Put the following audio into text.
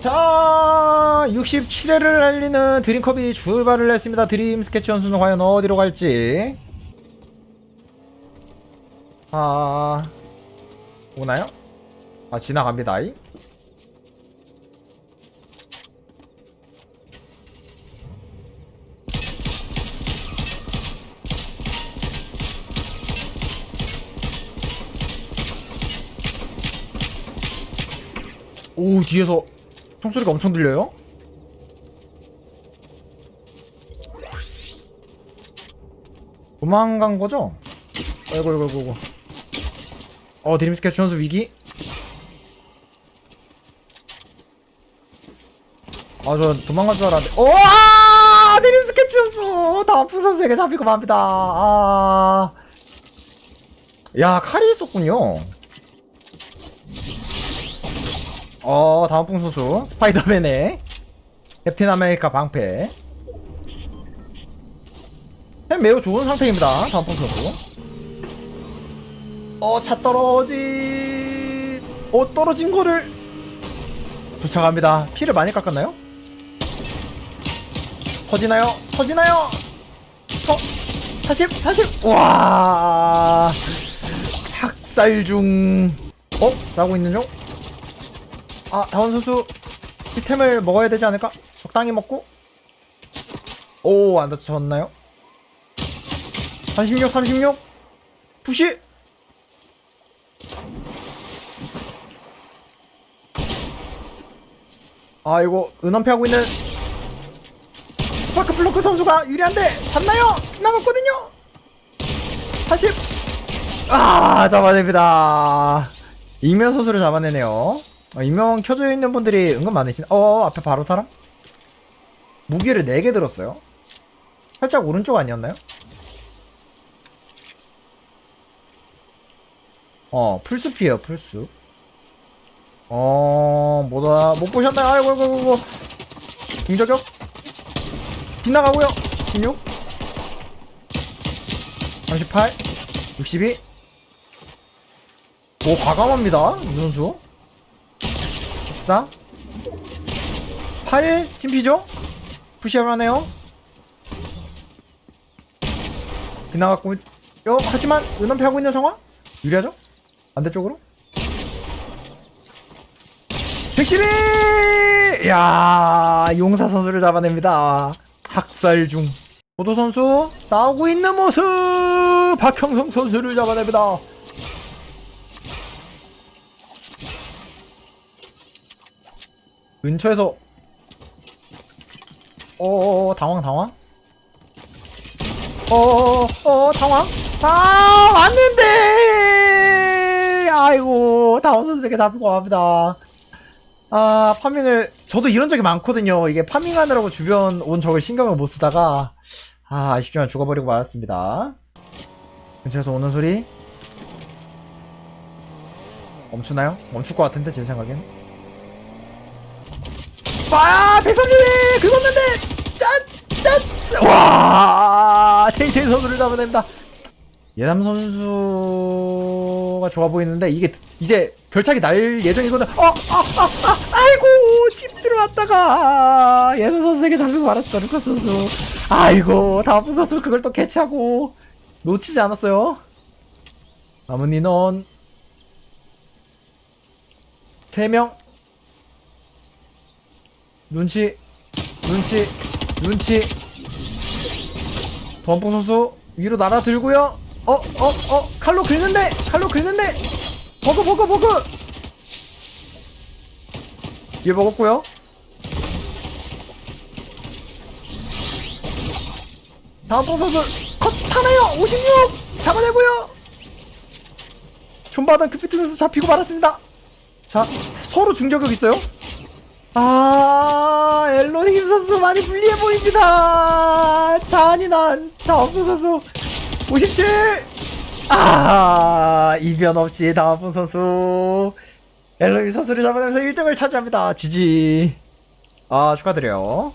자, 67회를 날리는 드림컵이 출발을 했습니다. 드림 스케치 연수는 과연 어디로 갈지. 아, 오나요? 아, 지나갑니다. 이. 오, 뒤에서 총소리가 엄청 들려요? 도망간 거죠? 아이고, 아이고, 아이고. 어, 드림 스케치 선수 위기? 아, 저 도망간 줄 알았는데. 오! 드림 스케치 선수! 다음프 선수에게 잡히고 맙니다. 아. 야, 칼이 있었군요. 어, 다음 풍 선수. 스파이더맨의 캡틴 아메리카 방패. 템 매우 좋은 상태입니다. 다음 풍 선수. 어, 차 떨어진. 어, 떨어진 거를. 도착합니다. 피를 많이 깎았나요? 터지나요? 터지나요? 어, 40, 40. 와. 학살 중. 어, 싸우고 있는 중? 아, 다원 선수 이템을 먹어야 되지 않을까? 적당히 먹고. 오, 안 다쳤나요? 36, 36. 푸시. 아, 이거 은원패하고 있는 스파크 플로크 선수가 유리한데 잡나요? 나갔거든요. 40. 아, 잡아냅니다. 익명 선수를 잡아내네요. 어, 익명 켜져 있는 분들이 은근 많으시네. 어, 앞에 바로 사람? 무기를 4개 들었어요. 살짝 오른쪽 아니었나요? 어, 풀숲이에요, 풀숲. 어, 뭐다, 못 보셨나요? 아이고, 아이고, 아이고. 공저격? 빗나가고요. 16. 38. 62. 오, 과감합니다. 이 선수. 14 8 팀피죠? 푸시업을 하네요 빗나갔고 요 하지만 은원패 하고 있는 상황? 유리하죠? 반대쪽으로 112! 야 용사 선수를 잡아냅니다 학살 중 보도 선수 싸우고 있는 모습 박형성 선수를 잡아냅니다 근처에서 어어어 당황 당황? 어어어 당황? 아 왔는데! 아이고 다운 선수에게 잡히고 갑니다. 아 파밍을 저도 이런 적이 많거든요. 이게 파밍하느라고 주변 온 적을 신경을 못 쓰다가. 아 아쉽지만 죽어버리고 말았습니다. 근처에서 오는 소리? 멈추나요? 멈출 것 같은데 제 생각엔 와 백성님 긁었는데! 짠 짠! 와 테이테이 선수를 잡아냅니다. 예남 선수가 좋아 보이는데 이게 이제 결착이 날 예정이거든. 어아아 아, 아, 아이고 집 들어왔다가 예남 선수에게 잡히고 말았어 루카 선수. 아이고 다음 선수 그걸 또 캐치하고 놓치지 않았어요. 남은 인원 3명 눈치 눈치 눈치. 범풍 선수 위로 날아 들고요. 어어 어 칼로 긁는데 칼로 긁는데. 버그 버그 버그. 얘 먹었고요. 다음 뽕 선수 컷 하나요. 56 잡아내고요. 존바던 크피트 선수 잡히고 말았습니다. 자 서로 중저격 있어요 아, 엘로힘 선수 많이 불리해 보입니다. 잔인한 다음풍 선수 57. 아, 이변 없이 다음풍 선수 엘로힘 선수를 잡아내면서 1등을 차지합니다. 지지. 아, 축하드려요.